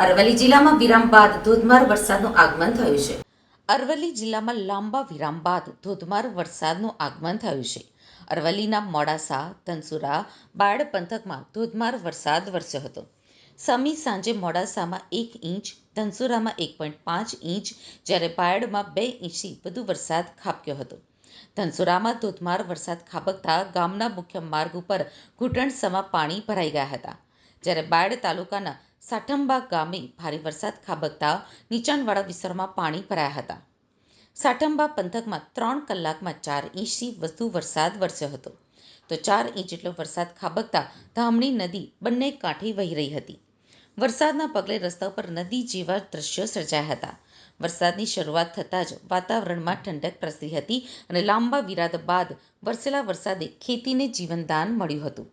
અરવલ્લી જિલ્લામાં વિરામ બાદ ધોધમાર વરસાદનું આગમન થયું છે. અરવલ્લી જિલ્લામાં લાંબા વિરામ બાદ ધોધમાર વરસાદનું આગમન થયું છે. અરવલ્લીના મોડાસા, ધનસુરા, બાયડ પંથકમાં ધોધમાર વરસાદ વરસ્યો હતો. સમી સાંજે મોડાસામાં એક ઇંચ, ધનસુરામાં એક પોઈન્ટ પાંચ ઇંચ, જ્યારે બાયડમાં બે ઇંચથી વધુ વરસાદ ખાબક્યો હતો. ધનસુરામાં ધોધમાર વરસાદ ખાબકતા ગામના મુખ્ય માર્ગ ઉપર ઘૂંટણસમાં પાણી ભરાઈ ગયા હતા. જ્યારે બાયડ તાલુકાના સાઠંબા ગામે ભારે વરસાદ ખાબકતા નીચાણવાળા વિસ્તારોમાં પાણી ભરાયા હતા. સાઠંબા પંથકમાં ત્રણ કલાકમાં ચાર ઇંચથી વધુ વરસાદ વરસ્યો હતો. તો ચાર ઇંચ જેટલો વરસાદ ખાબકતા ધામણી નદી બંને કાંઠે વહી રહી હતી. વરસાદના પગલે રસ્તા પર નદી જેવા દ્રશ્યો સર્જાયા હતા. વરસાદની શરૂઆત થતાં જ વાતાવરણમાં ઠંડક પ્રસરી હતી અને લાંબા વિરાદ બાદ વરસેલા વરસાદે ખેતીને જીવનદાન મળ્યું હતું.